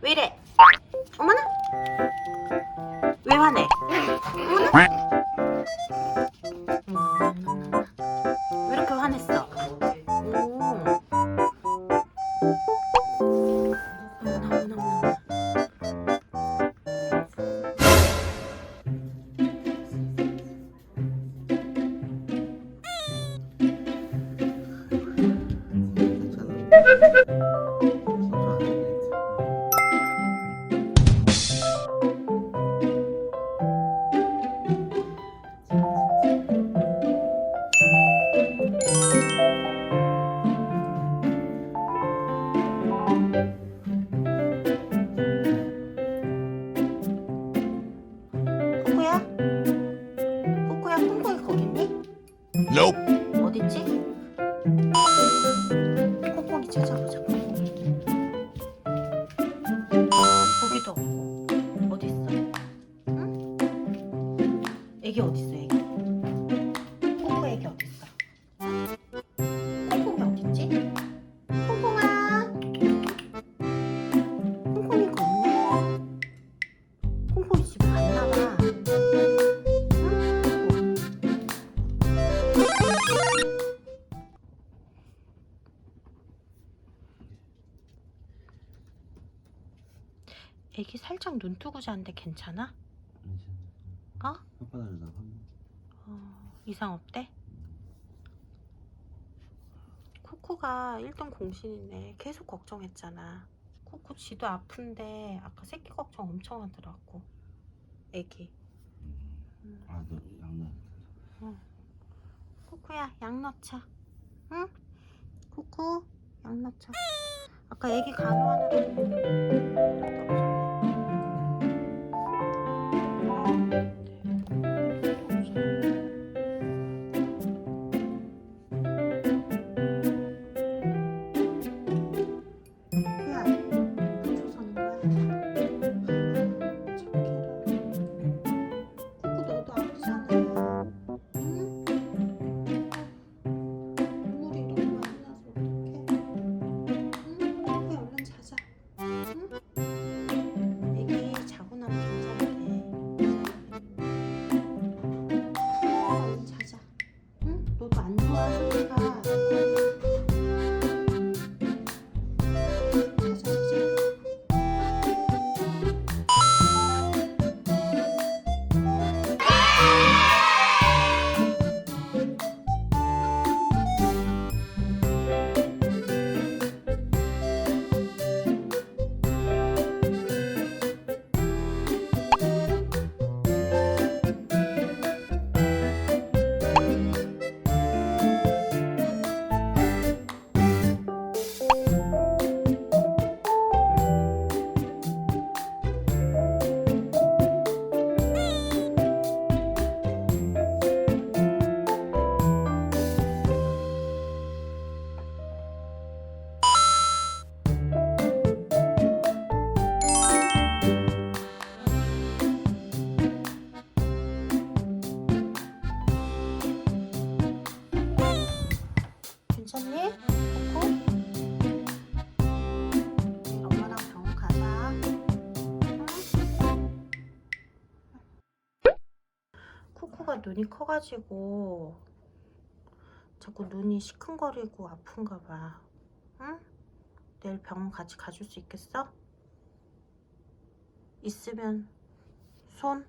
왜 이래? 어머나? 왜 화내? 어머나? 어머나. 왜 이렇게 화냈어? 오. 어머나, 어머나, 어머나. Nope. 어딨지? 콩콩이 찾아보자. 거기도 없고 어디 있어? 응? 애기 어디 있어? 애기 살짝 눈 뜨고 자는데 괜찮아? 어? 혓바닥에다 한 어, 이상 없대? 코코가 1등 공신이네. 계속 걱정했잖아. 코코 지도 아픈데 아까 새끼 걱정 엄청 하더라고. 애기. 음. 아너 양날 코코야 약 넣자. 응? 코코 약 넣자. 아까 애기 간호하느라 괜찮니? 코코? 우리 엄마랑 병원 가자. 응? 코코가 눈이 커가지고 자꾸 눈이 시큰거리고 아픈가 봐. 응? 내일 병원 같이 가줄 수 있겠어? 있으면 손?